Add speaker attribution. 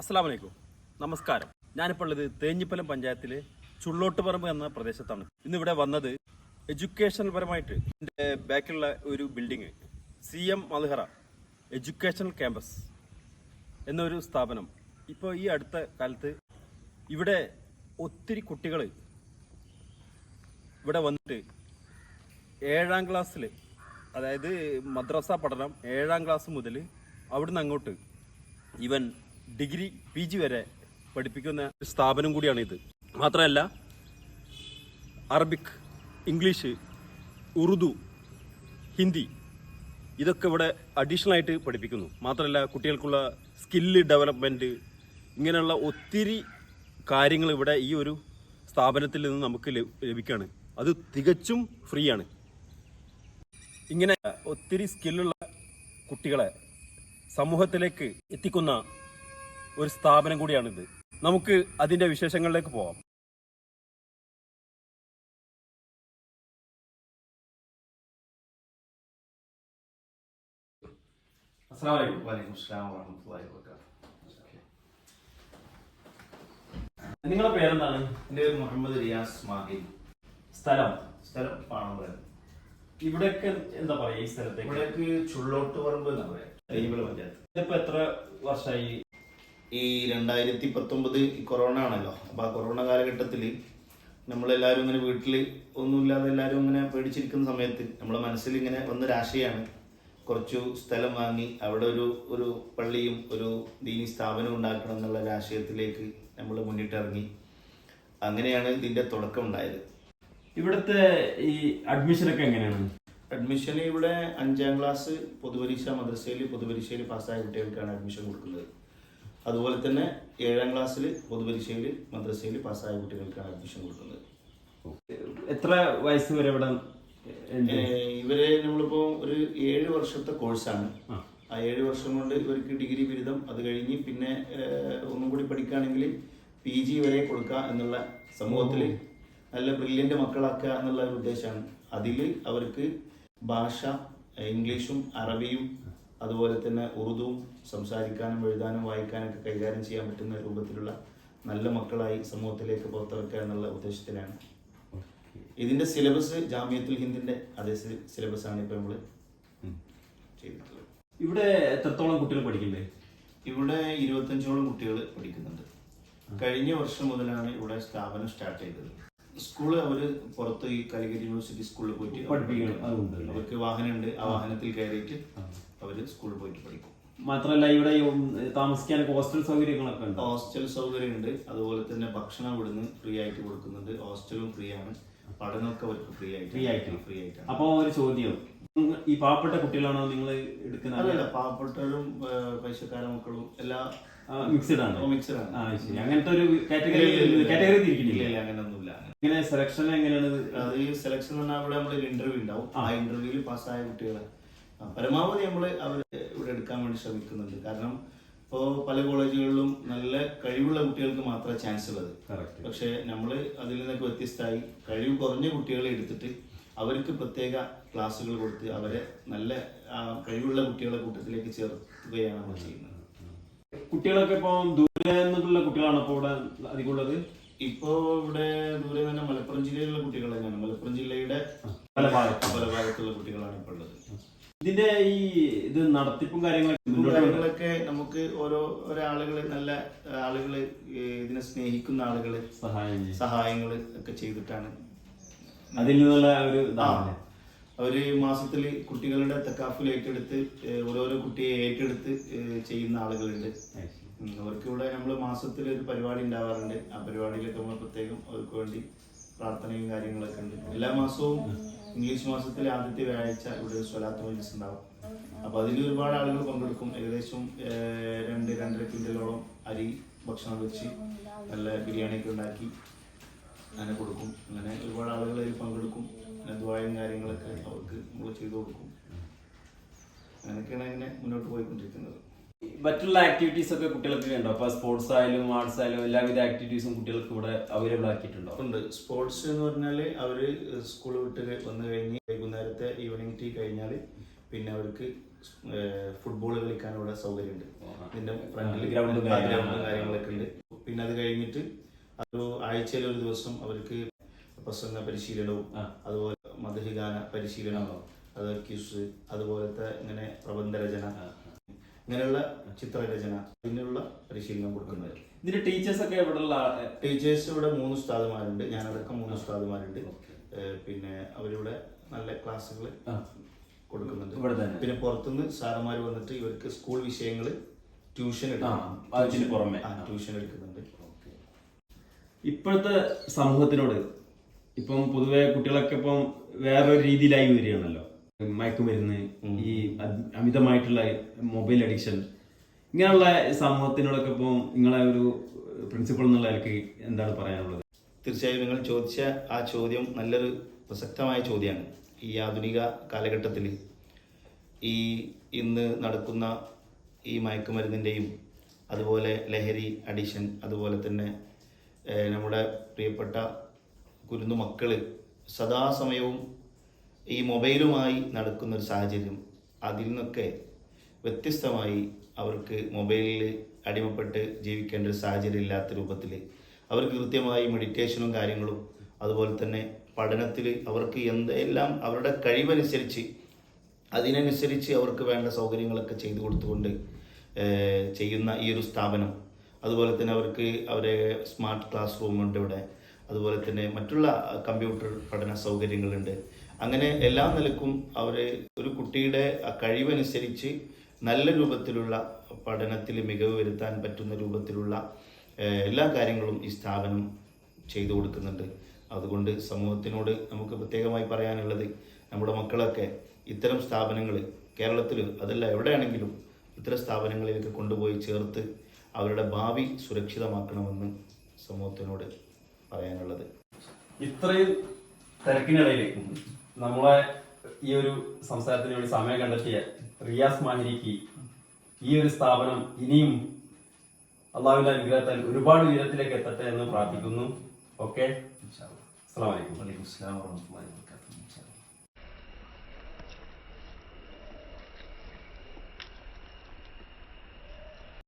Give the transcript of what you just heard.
Speaker 1: അസ്സാം വലൈക്കും നമസ്കാരം. ഞാനിപ്പോൾ ഉള്ളത് തേഞ്ഞിപ്പലം പഞ്ചായത്തിലെ ചുള്ളോട്ടുപറമ്പ് എന്ന പ്രദേശത്താണ്. ഇന്നിവിടെ വന്നത് എഡ്യൂക്കേഷണൽ പരമായിട്ട് എന്റെ ബാക്കിലുള്ള ഒരു building C M Malhara educational campus എന്നൊരു സ്ഥാപനം. ഇപ്പോൾ ഈ അടുത്ത കാലത്ത് ഇവിടെ ഒത്തിരി കുട്ടികൾ ഇവിടെ വന്നിട്ട് ഏഴാം ക്ലാസ്സിൽ അതായത് മദ്രസ പഠനം ഏഴാം ക്ലാസ് മുതൽ അവിടുന്ന് അങ്ങോട്ട് ഇവൻ ഡിഗ്രി പി ജി വരെ പഠിപ്പിക്കുന്ന സ്ഥാപനം കൂടിയാണ് ഇത്. മാത്രമല്ല അറബിക് ഇംഗ്ലീഷ് ഉറുദു ഹിന്ദി ഇതൊക്കെ ഇവിടെ അഡീഷണൽ ആയിട്ട് പഠിപ്പിക്കുന്നു. മാത്രമല്ല കുട്ടികൾക്കുള്ള സ്കില്ല് ഡെവലപ്മെന്റ് ഇങ്ങനെയുള്ള ഒത്തിരി കാര്യങ്ങൾ ഇവിടെ ഈ ഒരു സ്ഥാപനത്തിൽ നിന്ന് നമുക്ക് ലഭ- ലഭിക്കുകയാണ് അത് തികച്ചും ഫ്രീ ആണ്. ഇങ്ങനെ ഒത്തിരി സ്കില്ലുള്ള കുട്ടികളെ സമൂഹത്തിലേക്ക് എത്തിക്കുന്ന ഒരു സ്ഥാപനം കൂടിയാണിത്. നമുക്ക് അതിന്റെ വിശേഷങ്ങളിലേക്ക്
Speaker 2: വബറകാതുഹു.
Speaker 1: നിങ്ങളുടെ പേരെന്താണ്?
Speaker 2: എന്റെ പേര് മുഹമ്മദ് റിയാസ് മാഹിൻ.
Speaker 1: സ്ഥലം?
Speaker 2: സ്ഥലം പാണമ്പലം
Speaker 1: ഇവിടെയൊക്കെ എന്താ പറയാ ഈ സ്ഥലത്തേക്ക്?
Speaker 2: ഇവിടേക്ക് ചുള്ളോട്ട് പറമ്പ് എന്ന് പറയാ. പഞ്ചായത്ത്.
Speaker 1: ഇതിപ്പോ എത്ര വർഷമായി
Speaker 2: ഈ രണ്ടായിരത്തി പത്തൊമ്പത് ഈ കൊറോണ ആണല്ലോ. അപ്പോൾ ആ കൊറോണ കാലഘട്ടത്തിൽ നമ്മളെല്ലാവരും ഇങ്ങനെ വീട്ടിൽ ഒന്നുമില്ലാതെ എല്ലാവരും ഇങ്ങനെ പേടിച്ചിരിക്കുന്ന സമയത്ത് നമ്മുടെ മനസ്സിൽ ഇങ്ങനെ വന്നൊരു ആശയമാണ് കുറച്ചു സ്ഥലം വാങ്ങി അവിടെ ഒരു ഒരു പള്ളിയും ഒരു ദീനി സ്ഥാപനവും ഉണ്ടാക്കണം എന്നുള്ള ഒരു ആശയത്തിലേക്ക് നമ്മൾ മുന്നിട്ടിറങ്ങി. അങ്ങനെയാണ് ഇതിന്റെ തുടക്കം ഉണ്ടായത്.
Speaker 1: ഇവിടുത്തെ ഈ അഡ്മിഷനൊക്കെ എങ്ങനെയാണ്?
Speaker 2: അഡ്മിഷൻ ഇവിടെ അഞ്ചാം ക്ലാസ് പൊതുപരീക്ഷ മദ്രസയിൽ പൊതുപരീക്ഷയിൽ പാസ്സായ കുട്ടികൾക്കാണ് അഡ്മിഷൻ കൊടുക്കുന്നത്. അതുപോലെ തന്നെ ഏഴാം ക്ലാസ്സിൽ പൊതുപരീക്ഷയിൽ മദ്രസയിൽ പാസ്സായ കുട്ടികൾക്കാണ് അഡ്മിഷൻ കൊടുക്കുന്നത്.
Speaker 1: എത്ര വയസ്സ് വരെ ഇവിടെ
Speaker 2: ഇവരെ നമ്മളിപ്പോ ഒരു ഏഴ് വർഷത്തെ കോഴ്സാണ്.
Speaker 1: ആ.
Speaker 2: ഏഴ് വർഷം കൊണ്ട് ഇവർക്ക് ഡിഗ്രി ബിരുദം അത് കഴിഞ്ഞ് പിന്നെ ഒന്നും കൂടി പഠിക്കുകയാണെങ്കിൽ പി ജി വരെ കൊടുക്കുക എന്നുള്ള സമൂഹത്തിൽ നല്ല ബ്രില്യന്റ് മക്കളാക്കുക എന്നുള്ള ഒരു ഉദ്ദേശമാണ് അതിൽ അവർക്ക് ഭാഷ ഇംഗ്ലീഷും അറബിയും അതുപോലെ തന്നെ ഉറുദുവും സംസാരിക്കാനും എഴുതാനും വായിക്കാനൊക്കെ കൈകാര്യം ചെയ്യാൻ പറ്റുന്ന രൂപത്തിലുള്ള നല്ല മക്കളായി സമൂഹത്തിലേക്ക് പുറത്തിറക്കുക എന്നുള്ള ഉദ്ദേശത്തിലാണ്. ഇതിന്റെ സിലബസ് ജാമ്യത്തുൽ ഹിന്ദിന്റെ അതേ സിലബസ് ആണ് ഇപ്പൊ നമ്മൾ ചെയ്തിട്ടുള്ളത്.
Speaker 1: ഇവിടെ എത്രത്തോളം കുട്ടികൾ പഠിക്കില്ലേ
Speaker 2: ഇവിടെ ഇരുപത്തഞ്ചോളം കുട്ടികൾ പഠിക്കുന്നുണ്ട്. കഴിഞ്ഞ വർഷം മുതലാണ് ഇവിടെ സ്ഥാപനം സ്റ്റാർട്ട് ചെയ്തത്. സ്കൂൾ അവർ പുറത്ത് ഈ കാലിക്കറ്റ് യൂണിവേഴ്സിറ്റി സ്കൂളിൽ പോയിട്ട്
Speaker 1: പഠിപ്പിക്കണം.
Speaker 2: അവർക്ക് വാഹനമുണ്ട്. ആ വാഹനത്തിൽ കയറിയിട്ട് അവർ സ്കൂളിൽ പോയിട്ട് പഠിക്കും.
Speaker 1: മാത്രമല്ല ഇവിടെ താമസിക്കാൻ ഹോസ്റ്റൽ സൗകര്യങ്ങളൊക്കെ ഉണ്ട്?
Speaker 2: ഹോസ്റ്റൽ സൗകര്യം ഉണ്ട് അതുപോലെ തന്നെ ഭക്ഷണം ഇവിടുന്ന് ഫ്രീ ആയിട്ട് കൊടുക്കുന്നുണ്ട്. ഹോസ്റ്റലും ഫ്രീ ആണ്. പഠനമൊക്കെ അവർക്ക് ഫ്രീ ആയിട്ട്
Speaker 1: ഫ്രീ ആയിട്ട്
Speaker 2: ഫ്രീ ആയിട്ടാണ്.
Speaker 1: അപ്പൊ ഒരു ചോദ്യം. ഈ പാവപ്പെട്ട കുട്ടികളാണോ നിങ്ങൾ എടുക്കുന്നത്
Speaker 2: അല്ലല്ല പാവപ്പെട്ടവരും ഏഹ്, പൈസക്കാര മക്കളും എല്ലാ
Speaker 1: മിക്സഡ് ആണ്.
Speaker 2: മിക്സഡ് ആണ്.
Speaker 1: അങ്ങനത്തെ ഒരു കാറ്റഗറി കാറ്റഗറി തിരിക്കുന്നില്ല.
Speaker 2: ഇല്ല അങ്ങനെയൊന്നുമില്ല
Speaker 1: ഇങ്ങനെ സെലക്ഷൻ എങ്ങനെയാണ്?
Speaker 2: അത് ഈ സെലക്ഷൻ പറഞ്ഞാൽ അവിടെ നമ്മൾ ഒരു ഇന്റർവ്യൂ ഉണ്ടാവും. ആ. ഇന്റർവ്യൂവിൽ പാസ്സായ കുട്ടികളെ പരമാവധി നമ്മൾ അവർ ഇവിടെ എടുക്കാൻ വേണ്ടി ശ്രമിക്കുന്നുണ്ട്. കാരണം ഇപ്പോൾ പല കോളേജുകളിലും നല്ല കഴിവുള്ള കുട്ടികൾക്ക് മാത്രമേ ചാൻസ് ഉള്ളത്. പക്ഷേ നമ്മൾ അതിൽ നിന്നൊക്കെ വ്യത്യസ്തമായി കഴിവ് കുറഞ്ഞ കുട്ടികളെ എടുത്തിട്ട് അവർക്ക് പ്രത്യേക ക്ലാസ്സുകൾ കൊടുത്ത് അവരെ നല്ല കഴിവുള്ള കുട്ടികളെ കൂട്ടത്തിലേക്ക് ചേർക്കുകയാണ് നമ്മൾ ചെയ്യുന്നത്.
Speaker 1: കുട്ടികളൊക്കെ ഇപ്പോൾ ദൂരെ നിന്നുള്ള കുട്ടികളാണ് ഇപ്പോൾ ഇവിടെ അധികമുള്ളത് ഇപ്പോൾ
Speaker 2: ഇപ്പോ ഇവിടെ ദൂരെ തന്നെ മലപ്പുറം ജില്ലയിലുള്ള കുട്ടികൾ തന്നെയാണ്. മലപ്പുറം ജില്ലയുടെ
Speaker 1: പല
Speaker 2: ഭാഗത്തുള്ള കുട്ടികളാണ് ഇപ്പോൾ ഉള്ളത്.
Speaker 1: ഇതിന്റെ ഈ ഇത് നടത്തിപ്പും കാര്യങ്ങളൊക്കെ
Speaker 2: നമുക്ക് ഓരോ ഓരോ ആളുകൾ നല്ല ആളുകൾ ഇതിനെ സ്നേഹിക്കുന്ന ആളുകൾ
Speaker 1: സഹായം
Speaker 2: സഹായങ്ങൾ ഒക്കെ ചെയ്തിട്ടാണ്.
Speaker 1: അതിൽ നിന്നുള്ള ഒരു
Speaker 2: അവർ മാസത്തിൽ കുട്ടികളുടെ തക്കാഫിൽ ഏറ്റെടുത്ത് ഓരോരോ കുട്ടിയെ ഏറ്റെടുത്ത് ചെയ്യുന്ന ആളുകളുണ്ട്. അവർക്ക് ഇവിടെ നമ്മൾ മാസത്തിൽ ഒരു പരിപാടി ഉണ്ടാവാറുണ്ട്. ആ പരിപാടിയിലൊക്കെ നമ്മൾ പ്രത്യേകം അവർക്ക് വേണ്ടി പ്രാർത്ഥനയും കാര്യങ്ങളൊക്കെ ഉണ്ട്. എല്ലാ മാസവും ഇംഗ്ലീഷ് മാസത്തിലെ ആദ്യത്തെ വ്യാഴാഴ്ച ഇവിടെ ഒരു സ്വലാത്ത് മജ്ലിസ് ഉണ്ടാവും. അപ്പൊ അതിൽ ഒരുപാട് ആളുകൾ പങ്കെടുക്കും. ഏകദേശം രണ്ട് രണ്ടര ക്വിന്റലോളം അരി ഭക്ഷണം വെച്ച് നല്ല ബിരിയാണിയൊക്കെ ഉണ്ടാക്കി അങ്ങനെ കൊടുക്കും. അങ്ങനെ ഒരുപാട് ആളുകൾ അതിൽ പങ്കെടുക്കും. അങ്ങനെ ദ്വായും കാര്യങ്ങളൊക്കെ അവർക്ക് നമ്മൾ ചെയ്തു കൊടുക്കും. അങ്ങനെയൊക്കെയാണ് അങ്ങനെ മുന്നോട്ട് പോയിക്കൊണ്ടിരിക്കുന്നത്.
Speaker 1: മറ്റുള്ള ആക്ടിവിറ്റീസ് ഒക്കെ കുട്ടികൾക്ക് ഉണ്ടോ? അപ്പൊ സ്പോർട്സ് ആയാലും ആർട്സ് ആയാലും എല്ലാവിധ ആക്ടിവിറ്റീസും കുട്ടികൾക്ക് ഇവിടെ അവൈലബിൾ ആക്കിയിട്ടുണ്ടോ?
Speaker 2: ഉണ്ട്. സ്പോർട്സ് എന്ന് പറഞ്ഞാൽ അവർ സ്കൂൾ വിട്ട് വന്നു കഴിഞ്ഞ് വൈകുന്നേരത്തെ ഈവനിങ് ടീ കഴിഞ്ഞാൽ പിന്നെ അവർക്ക് ഫുട്ബോൾ കളിക്കാൻ ഇവിടെ സൗകര്യമുണ്ട്. ഇതിന്റെ ഫ്രണ്ടിൽ
Speaker 1: ഗ്രൗണ്ടും
Speaker 2: ഗ്രൗണ്ടും കാര്യങ്ങളൊക്കെ ഉണ്ട്. പിന്നെ അത് കഴിഞ്ഞിട്ട് ഒരു ആഴ്ചയിൽ ഒരു ദിവസം അവർക്ക് പ്രസംഗ പരിശീലനവും അതുപോലെ മധുരഗാന പരിശീലനവും അത് ക്യൂസ് അതുപോലത്തെ ഇങ്ങനെ പ്രബന്ധ രചന ഇങ്ങനെയുള്ള ചിത്രരചന അതിനുള്ള പരിശീലനം കൊടുക്കുന്നത്
Speaker 1: ഇതിന്റെ ടീച്ചേഴ്സ് ഒക്കെ ഇവിടെയുള്ള
Speaker 2: ടീച്ചേഴ്സ് ഇവിടെ മൂന്ന് ഉസ്താദുമാരുണ്ട്. ഞാനടക്കം മൂന്ന് ഉസ്താദുമാരുണ്ട്. പിന്നെ അവരിവിടെ നല്ല ക്ലാസ്സുകൾ കൊടുക്കുന്നുണ്ട്.
Speaker 1: ഇവിടെ തന്നെ.
Speaker 2: പിന്നെ പുറത്തുനിന്ന് സാറന്മാർ വന്നിട്ട് ഇവർക്ക് സ്കൂൾ വിഷയങ്ങൾ ട്യൂഷൻ
Speaker 1: പുറമെ.
Speaker 2: ട്യൂഷൻ എടുക്കുന്നുണ്ട്.
Speaker 1: ഇപ്പോഴത്തെ സമൂഹത്തിനോട് ഇപ്പം പൊതുവെ കുട്ടികളൊക്കെ ഇപ്പം വേറൊരു രീതിയിലായി വരികയാണല്ലോ. മയക്കുമരുന്ന് ഈ അമിതമായിട്ടുള്ള മൊബൈൽ അഡിക്ഷൻ. ഇങ്ങനെയുള്ള സമൂഹത്തിനോടൊക്കെ ഇപ്പോൾ നിങ്ങളെ ഒരു പ്രിൻസിപ്പൾ എന്നുള്ള നിലയ്ക്ക് എന്താണ് പറയാനുള്ളത്?
Speaker 2: തീർച്ചയായും നിങ്ങൾ ചോദിച്ച ആ ചോദ്യം നല്ലൊരു പ്രസക്തമായ ചോദ്യമാണ്. ഈ ആധുനിക കാലഘട്ടത്തിൽ ഈ ഇന്ന് നടക്കുന്ന ഈ മയക്കുമരുന്നിന്റെയും അതുപോലെ ലഹരി അഡിഷൻ അതുപോലെ തന്നെ നമ്മുടെ പ്രിയപ്പെട്ട കുരുന്നു മക്കൾ സദാസമയവും ഈ മൊബൈലുമായി നടക്കുന്ന ഒരു സാഹചര്യം അതിൽ നിന്നൊക്കെ വ്യത്യസ്തമായി അവർക്ക് മൊബൈലിൽ അടിമപ്പെട്ട് ജീവിക്കേണ്ട ഒരു സാഹചര്യം ഇല്ലാത്ത രൂപത്തിൽ അവർക്ക് കൃത്യമായി മെഡിറ്റേഷനും കാര്യങ്ങളും അതുപോലെ തന്നെ പഠനത്തിൽ അവർക്ക് എന്തെല്ലാം അവരുടെ കഴിവനുസരിച്ച് അതിനനുസരിച്ച് അവർക്ക് വേണ്ട സൗകര്യങ്ങളൊക്കെ ചെയ്തു കൊടുത്തുകൊണ്ട് ചെയ്യുന്ന ഈ ഒരു സ്ഥാപനം. അതുപോലെ തന്നെ അവർക്ക് അവരെ സ്മാർട്ട് ക്ലാസ് റൂമുണ്ട് ഇവിടെ. അതുപോലെ തന്നെ മറ്റുള്ള കമ്പ്യൂട്ടർ പഠന സൗകര്യങ്ങളുണ്ട്. അങ്ങനെ എല്ലാ നിലക്കും അവർ ഒരു കുട്ടിയുടെ കഴിവനുസരിച്ച് നല്ല രൂപത്തിലുള്ള പഠനത്തിൽ മികവ് വരുത്താൻ പറ്റുന്ന രൂപത്തിലുള്ള എല്ലാ കാര്യങ്ങളും ഈ സ്ഥാപനം ചെയ്തു കൊടുക്കുന്നുണ്ട്. അതുകൊണ്ട് സമൂഹത്തിനോട് നമുക്ക് പ്രത്യേകമായി പറയാനുള്ളത് നമ്മുടെ മക്കളൊക്കെ ഇത്തരം സ്ഥാപനങ്ങൾ കേരളത്തിൽ അതല്ല എവിടെയാണെങ്കിലും ഇത്തരം സ്ഥാപനങ്ങളിലേക്ക് കൊണ്ടുപോയി ചേർത്ത് അവരുടെ ഭാവി സുരക്ഷിതമാക്കണമെന്ന് സമൂഹത്തിനോട് പറയാനുള്ളത്.
Speaker 1: ഇത്രയും തിരക്കിനിടയിൽ നമ്മളെ ഈ ഒരു സംസാരത്തിന് വേണ്ടി സമയം കണ്ടെത്തിയ റിയാസ് മാഹിരിക്ക് ഈ ഒരു സ്ഥാപനം ഇനിയും അള്ളാഹുവിന്റെ അനുഗ്രഹത്താൽ ഒരുപാട് ഉയരത്തിലേക്ക് എത്തട്ടെ എന്ന് പ്രാർത്ഥിക്കുന്നു. ഓക്കെ? അസ്സാം വലൈക്കും
Speaker 3: വലൈക്കും വറഹ്മത്തുള്ളാഹി വബറകാതുഹു